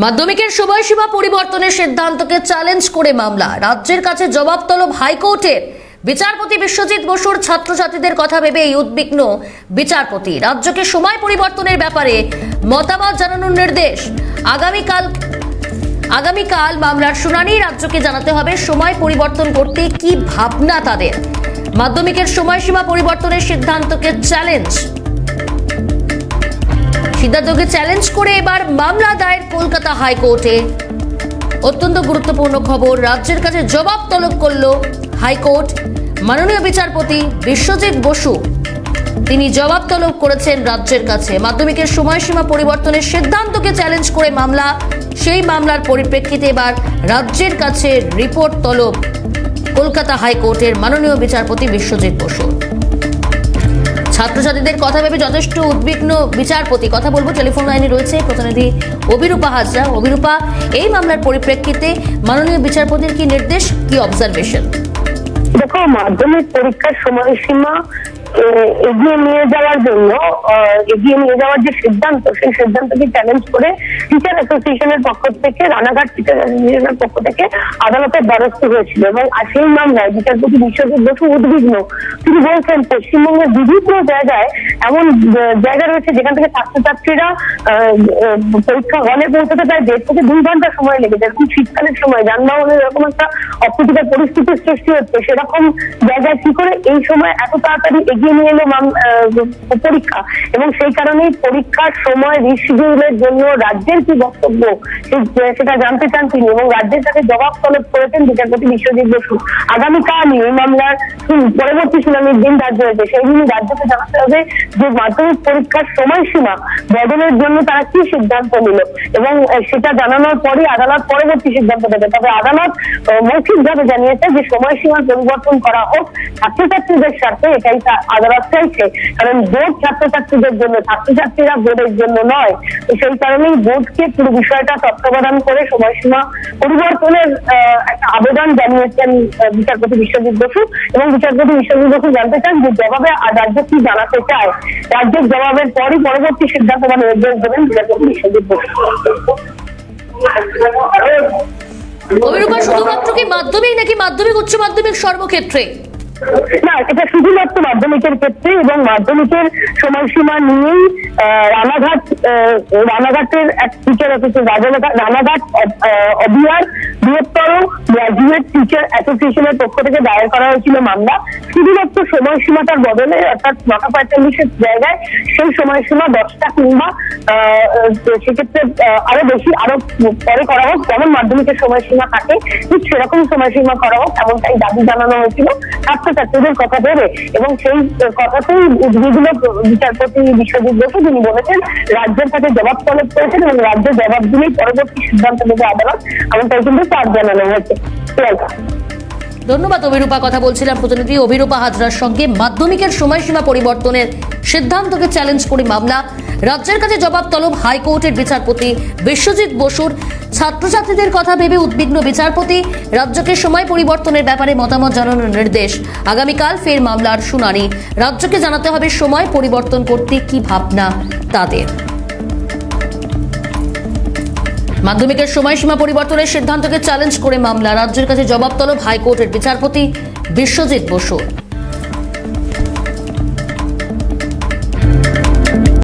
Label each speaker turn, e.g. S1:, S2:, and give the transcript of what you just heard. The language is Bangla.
S1: মাধ্যমিকের সময়সীমা পরিবর্তনের সিদ্ধান্তকে চ্যালেঞ্জ করে মামলা। রাজ্যের কাছে জবাব তলব হাইকোর্টের। বিচারপতি বিশ্বজিৎ বসুর ছাত্রছাত্রীদের কথা ভেবে এই উদ্বিগ্ন বিচারপতি। রাজ্যকে সময় পরিবর্তনের ব্যাপারে মতামত জানানোর নির্দেশ। আগামীকাল আগামীকাল মামলার শুনানি রাজ্যকে জানাতে হবে সময় পরিবর্তন করতে কি ভাবনা তাদের। মাধ্যমিকের সময়সীমা পরিবর্তনের সিদ্ধান্তকে চ্যালেঞ্জ সিদ্ধান্তকে চ্যালেঞ্জ করে এবার মামলা দায়ের কলকাতা হাইকোর্টে। অত্যন্ত গুরুত্বপূর্ণ খবর, রাজ্যের কাছে জবাব তলব করল হাইকোর্ট। মাননীয় বিচারপতি বিশ্বজিৎ বসু, তিনি জবাব তলব করেছেন রাজ্যের কাছে। মাধ্যমিকের সময়সীমা পরিবর্তনের সিদ্ধান্তকে চ্যালেঞ্জ করে মামলা, সেই মামলার পরিপ্রেক্ষিতে এবার রাজ্যের কাছে রিপোর্ট তলব কলকাতা হাইকোর্টের মাননীয় বিচারপতি বিশ্বজিৎ বসু। ছাত্রছাত্রীদের কথা ভেবে যথেষ্ট উদ্বিগ্ন বিচারপতি। কথা বলব, টেলিফোন লাইনে রয়েছে প্রতিনিধি অভিরূপা হাজরা। অভিরূপা, এই মামলার পরিপ্রেক্ষিতে মাননীয় বিচারপতির কি নির্দেশ, কি অবজারভেশন
S2: দেখো, মাধ্যমিক পরীক্ষার সময়সীমা এগিয়ে নিয়ে যাওয়ার জন্য এগিয়ে নিয়ে যাওয়ার যে সিদ্ধান্ত, সেই সিদ্ধান্তকে চ্যালেঞ্জ করে টিচার অ্যাসোসিয়েশনের পক্ষ থেকে, রানাঘাট টিচার অ্যাসোসিয়েশনের পক্ষ থেকে আদালতের দ্বারস্থ হয়েছিল। এবং সেই মামলায় বিচারপতি বিশ্বজিৎ বসু উদ্বিগ্ন। তিনি বলছেন, পশ্চিমবঙ্গের বিভিন্ন জায়গায় এমন জায়গা রয়েছে যেখান থেকে ছাত্রছাত্রীরা পরীক্ষা হলে পৌঁছতে প্রায় দেড় থেকে দুই ঘণ্টা সময় লেগে যায়। এরকম শীতকালের সময় যানবাহনের এরকম একটা অপ্রীতিকর পরিস্থিতির সৃষ্টি হচ্ছে। সেরকম জায়গায় কি করে এই সময় এত তাড়াতাড়ি এগিয়ে নিয়ে এলো পরীক্ষা। এবং সেই কারণেই পরীক্ষার সময় রিশিডিউলের জন্য রাজ্যের কি বক্তব্য সেটা জানতে চান তিনি এবং রাজ্যের সাথে জবাব তলব করেছেন বিচারপতি বিশ্বজিৎ বসু। আগামীকালই এই মামলার পরবর্তী শুনানির দিন ধার্য হয়েছে, সেই দিনই রাজ্যকে জানাতে হবে যে মাধ্যমিক পরীক্ষার সময়সীমা বদলের জন্য তারা কি সিদ্ধান্ত নিল। এবং সেটা জানানোর পরই আদালত পরবর্তী সিদ্ধান্ত দেবে। তবে আদালত মৌখিকভাবে জানিয়েছে যে সময়সীমার পরিবর্তন করা হোক, ছাত্রছাত্রীদের স্বার্থে এটাই তা আদালত চাইছে। কারণ বোর্ড ছাত্রছাত্রীদের জন্য, ছাত্রছাত্রীরা বোর্ডের জন্য নয়। তো সেই কারণেই বোর্ডকে পুরো বিষয়টা তত্ত্বাবধান করে সময়সীমা পরিবর্তনের একটা আবেদন জানিয়েছেন বিচারপতি বিশ্বজিৎ বসু। এবং বিচারপতি বিশ্বজিৎ বসু জানতে চান যে জবাবে রাজ্য কি জানাতে চায়। রাজ্যের জবাবের পরই পরবর্তী সিদ্ধান্ত মানে নির্দেশ দেবেন বিচারপতি বিশ্বজিৎ বসু।
S1: অভিরূপা শুধুমাত্র কি মাধ্যমিক নাকি মাধ্যমিক, উচ্চ মাধ্যমিক সর্বক্ষেত্রে?
S2: না এটা শুধুমাত্র মাধ্যমিকের ক্ষেত্রে এবং মাধ্যমিকের সময়সীমা নিয়েই রানাঘাট রানাঘাটের এক টিচার অ্যাসোসিয়েশন রানাঘাট আহ, অবিয়ার বৃহত্তর গ্রাজুয়েট টিচার অ্যাসোসিয়েশনের পক্ষ থেকে দায়ের করা হয়েছিল মামলা। শুধুমাত্র সময়সীমাটার বদলে অর্থাৎ নটা পঁয়তাল্লিশের জায়গায় সেই সময়সীমা দশটা কিংবা সেক্ষেত্রে আরও বেশি আরও পরে করা হোক যেমন মাধ্যমিকের সময়সীমা থাকে ঠিক সেরকম সময়সীমা করা হোক এমনটাই দাবি জানানো হয়েছিল। ছাত্রছাত্রীদের কথা ভেবে এবং সেই কথাতেই উদ্বিগ্ন বিচারপতি বিশ্বজিৎ বসু তিনি বলেছেন, রাজ্যের কাছে জবাব তলব করেছেন এবং রাজ্য জবাব দিলেই পরবর্তী সিদ্ধান্ত নেবে আদালত। এমনটাই কিন্তু চাপ জানানো হয়েছে
S1: ধন্যবাদ অভিরূপা, কথা বলছিলাম প্রতিনিধি অভিরূপা হাজরার সঙ্গে। মাধ্যমিকের সময়সীমা পরিবর্তনের সিদ্ধান্তকে চ্যালেঞ্জ করে মামলা। রাজ্যের কাছে জবাব তলব হাইকোর্টের বিচারপতি বিশ্বজিৎ বসুর। ছাত্রছাত্রীদের কথা ভেবে উদ্বিগ্ন বিচারপতি, রাজ্যকে সময় পরিবর্তনের ব্যাপারে মতামত জানানোর নির্দেশ। আগামীকাল ফের মামলার শুনানি। রাজ্যকে জানাতে হবে সময় পরিবর্তন করতে কি ভাবনা তাদের। মাধ্যমিকের সময়সীমা পরিবর্তনের সিদ্ধান্তকে চ্যালেঞ্জ করে মামলা। রাজ্যের কাছে জবাব তলব হাইকোর্টের বিচারপতি বিশ্বজিৎ বসুর।